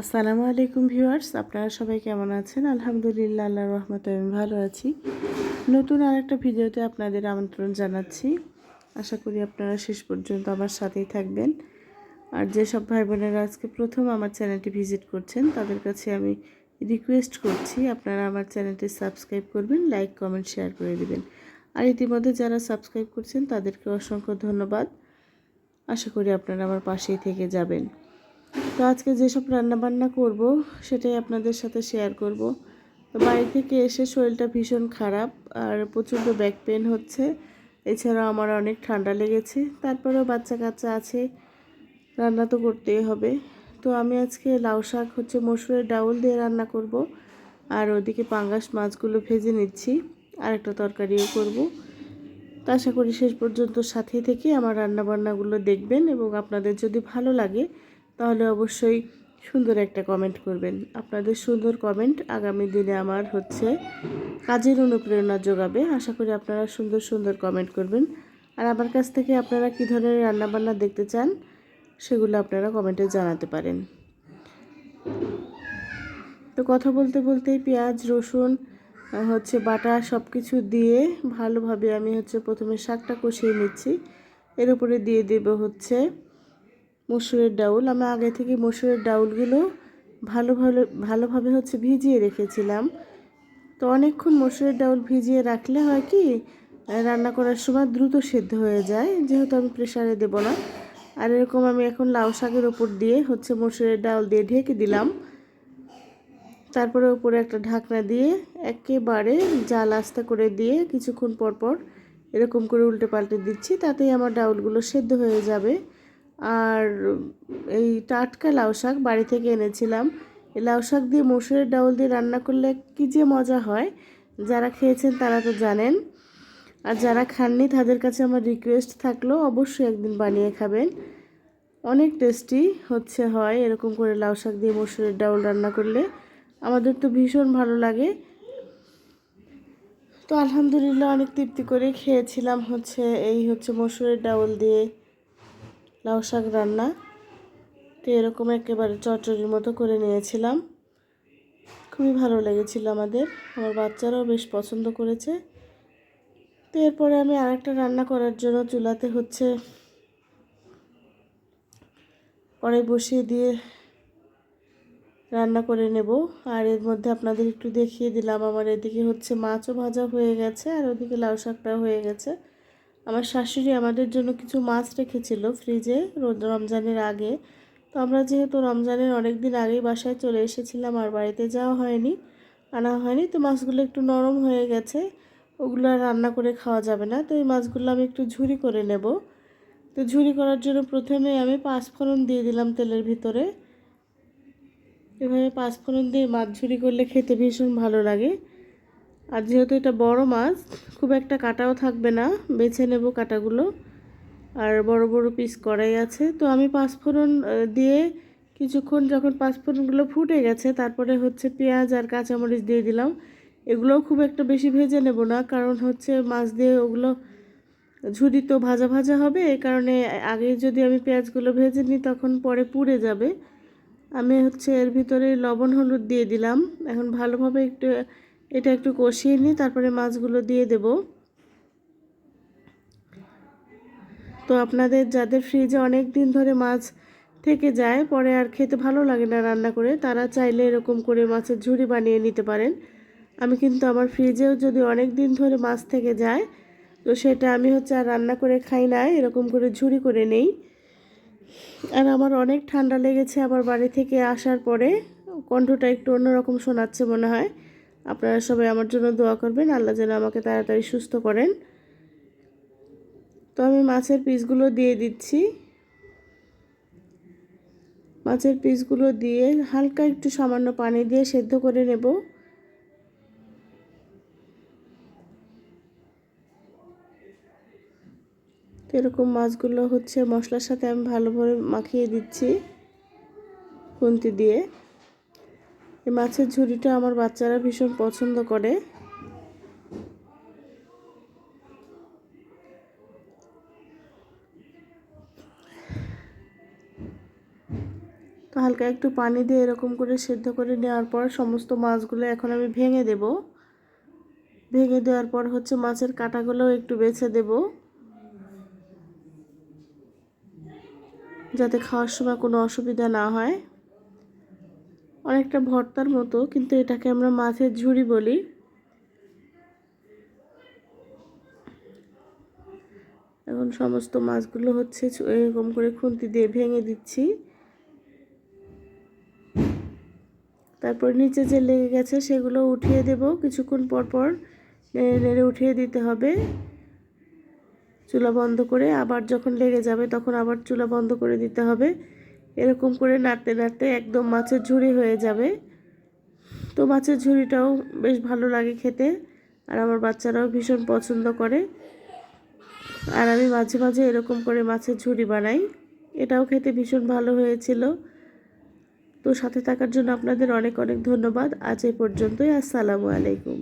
আসসালামু আলাইকুম ভিউয়ার্স, আপনারা সবাই কেমন আছেন? আলহামদুলিল্লাহ, আল্লাহর রহমতে আমি ভালো আছি। নতুন আরেকটা ভিডিওতে আপনাদের আমন্ত্রণ জানাচ্ছি। আশা করি আপনারা শেষ পর্যন্ত আমার সাথেই থাকবেন। আর যেসব ভাই বোনেরা আজকে প্রথম আমার চ্যানেলটি ভিজিট করছেন, তাদের কাছে আমি রিকোয়েস্ট করছি, আপনারা আমার চ্যানেলটি সাবস্ক্রাইব করবেন, লাইক, কমেন্ট, শেয়ার করে দেবেন। আর ইতিমধ্যে যারা সাবস্ক্রাইব করছেন, তাদেরকে অসংখ্য ধন্যবাদ। আশা করি আপনারা আমার পাশেই থেকে যাবেন। তো আজকে যেসব রান্নাবান্না করব, সেটাই আপনাদের সাথে শেয়ার করব। তো বাড়ি থেকে এসে শরীরটা ভীষণ খারাপ আর প্রচণ্ড ব্যাক পেন হচ্ছে। এছাড়াও আমার অনেক ঠান্ডা লেগেছে। তারপরেও বাচ্চা কাচ্চা আছে, রান্না তো করতেই হবে। তো আমি আজকে লাউ শাক হচ্ছে মসুরের ডাউল দিয়ে রান্না করব। আর ওদিকে পাঙ্গাস মাছগুলো ভেজে নিচ্ছি। আর একটা তরকারিও করব। তো আশা করি শেষ পর্যন্ত সাথে থেকে আমার রান্না বান্নাগুলো দেখবেন এবং আপনাদের যদি ভালো লাগে তাহলে অবশ্যই সুন্দর একটা কমেন্ট করবেন। আপনাদের সুন্দর কমেন্ট আগামী দিনে আমার হচ্ছে কাজের অনুপ্রেরণা যোগাবে। আশা করি আপনারা সুন্দর সুন্দর কমেন্ট করবেন। আর আমার কাছ থেকে আপনারা কী ধরনের রান্নাবান্না দেখতে চান, সেগুলো আপনারা কমেন্টে জানাতে পারেন। তো কথা বলতে বলতেই পেঁয়াজ, রসুন, হচ্ছে বাটা সব কিছু দিয়ে ভালোভাবে আমি হচ্ছে প্রথমে শাকটা কষিয়ে নিচ্ছি। এর উপরে দিয়ে দেব হচ্ছে মসুরের ডাউল। আমি আগে থেকে মসুরের ডাউলগুলো ভালো ভালো, ভালোভাবে হচ্ছে ভিজিয়ে রেখেছিলাম। তো অনেকক্ষণ মসুরের ডাউল ভিজিয়ে রাখলে হয় কি, রান্না করার সময় দ্রুত সেদ্ধ হয়ে যায়, যেহেতু আমি প্রেশারে দেব না। আর এরকম আমি এখন লাউ শাকের ওপর দিয়ে হচ্ছে মসুরের ডাউল দিয়ে ঢেকে দিলাম। তারপরে উপরে একটা ঢাকনা দিয়ে একেবারে জাল আস্তে করে দিয়ে কিছুক্ষণ পর পর এরকম করে উল্টে পাল্টে দিচ্ছি, তাতেই আমার ডাউলগুলো সেদ্ধ হয়ে যাবে। আর এই টাটকা লাউ শাক বাড়ি থেকে এনেছিলাম। লাউ শাক দিয়ে মসুরের ডাউল দিয়ে রান্না করলে কী যে মজা হয়, যারা খেয়েছেন তারা তো জানেন। আর যারা খাননি তাদের কাছে আমার রিকোয়েস্ট থাকল, অবশ্যই একদিন বানিয়ে খাবেন। অনেক টেস্টি হচ্ছে, হয় এরকম করে লাউ শাক দিয়ে মসুরের ডাউল রান্না করলে। আমাদের তো ভীষণ ভালো লাগে। তো আলহামদুলিল্লাহ অনেক তৃপ্তি করে খেয়েছিলাম হচ্ছে, এই হচ্ছে মসুরের ডাউল দিয়ে। লাউ শাক রান্না। তো এরকম একেবারে চটচড়ির মতো করে নিয়েছিলাম। খুবই ভালো লেগেছিল আমাদের। আমার বাচ্চারাও বেশ পছন্দ করেছে। তো এরপরে আমি আরেকটা রান্না করার জন্য চুলাতে হচ্ছে কড়াই বসিয়ে দিয়ে রান্না করে নেব। আর এর মধ্যে আপনাদের একটু দেখিয়ে দিলাম। আমার এদিকে হচ্ছে মাছও ভাজা হয়ে গেছে আর ওদিকে লাউ শাকটাও হয়ে গেছে। আমার শাশুড়ি আমাদের জন্য কিছু মাছ রেখেছিল ফ্রিজে রমজানের আগে। তো আমরা যেহেতু রমজানের অনেক দিন আগেই বাসায় চলে এসেছিলাম, আর বাড়িতে যাওয়া হয়নি, আনা হয়নি, তো মাছগুলো একটু নরম হয়ে গেছে, ওগুলো রান্না করে খাওয়া যাবে না। তো এই মাছগুলো আমি একটু ঝুরি করে নেব। তো ঝুরি করার জন্য প্রথমে আমি পাঁচ পাঁচফোড়ন দিয়ে দিলাম তেলের ভিতরে। এভাবে পাঁচ পাঁচফোড়ন দিয়ে মাছ ঝুরি করলে খেতে ভীষণ ভালো লাগে। আর যেহেতু এটা বড় মাছ, খুব একটা কাটাও থাকবে না। বেছে নেব কাটাগুলো। আর বড় বড় পিস করাই আছে। তো আমি পাঁচফোড়ন দিয়ে কিছুক্ষণ যখন পাঁচফোড়নগুলো ফুটে গেছে, তারপরে হচ্ছে পেঁয়াজ আর কাঁচামরিচ দিয়ে দিলাম। এগুলোও খুব একটা বেশি ভেজে নেব না, কারণ হচ্ছে মাছ দিয়ে ওগুলো ঝুড়ি তো ভাজা ভাজা হবে। এই কারণে আগে যদি আমি পেঁয়াজগুলো ভেজে নিই, তখন পরে পুড়ে যাবে। আমি হচ্ছে এর ভিতরে লবণ, হলুদ দিয়ে দিলাম। এখন ভালোভাবে একটু এটা একটু কষিয়ে নিই তারপরে মাছগুলো দিয়ে দেব। তো আপনাদের যাদের ফ্রিজে অনেক দিন ধরে মাছ থেকে যায়, পরে আর খেতে ভালো লাগে না রান্না করে, তারা চাইলে এরকম করে মাছের ঝুড়ি বানিয়ে নিতে পারেন। আমি কিন্তু আমার ফ্রিজেও যদি অনেক দিন ধরে মাছ থেকে যায়, তো সেটা আমি হচ্ছে আর রান্না করে খাই না, এরকম করে ঝুড়ি করে নেই। আর আমার অনেক ঠান্ডা লেগেছে আবার বাড়ি থেকে আসার পরে, কণ্ঠটা একটু অন্যরকম শোনাচ্ছে মনে হয়। আপনারা সবাই আমার জন্য দোয়া করবেন। আল্লাহ যেন আমাকে তাড়াতাড়ি সুস্থ করেন। তো আমি মাছের পিসগুলো দিয়ে দিচ্ছি। মাছের পিসগুলো দিয়ে হালকা একটু সামান্য পানি দিয়ে সেদ্ধ করে নেব। এরকম মাছগুলো হচ্ছে মশলার সাথে আমি ভালোভাবে মাখিয়ে দিচ্ছি। খুন্তি দিয়ে। এই মাছের ঝুড়িটা আমার বাচ্চারা ভীষণ পছন্দ করে। তো হালকা একটু পানি দিয়ে এরকম করে সেদ্ধ করে নেওয়ার পর সমস্ত মাছগুলো এখন আমি ভেঙে দেব। ভেঙে দেওয়ার পর হচ্ছে মাছের কাঁটাগুলোও একটু বেছে দেব। যাতে খাওয়ার সময় কোনো অসুবিধা না হয়। অনেকটা ভর্তার মতো, কিন্তু এটাকে আমরা মাছের ঝুড়ি বলি। এখন সমস্ত মাছগুলো হচ্ছে এরকম করে খুন্তি দিয়ে ভেঙে দিচ্ছি। তারপর নিচে যে লেগে গেছে সেগুলো উঠিয়ে দেব। কিছুক্ষণ পর পর নেড়ে নেড়ে উঠিয়ে দিতে হবে। চুলা বন্ধ করে আবার যখন লেগে যাবে তখন আবার চুলা বন্ধ করে দিতে হবে। এরকম করে নাড়তে নাড়তে একদম মাছের ঝুড়ি হয়ে যাবে। তো মাছের ঝুড়িটাও বেশ ভালো লাগে খেতে আর আমার বাচ্চারাও ভীষণ পছন্দ করে। আর আমি মাঝে মাঝে এরকম করে মাছের ঝুড়ি বানাই। এটাও খেতে ভীষণ ভালো হয়েছিল। তো সাথে থাকার জন্য আপনাদের অনেক অনেক ধন্যবাদ। আজ এই পর্যন্তই। আসসালামু আলাইকুম।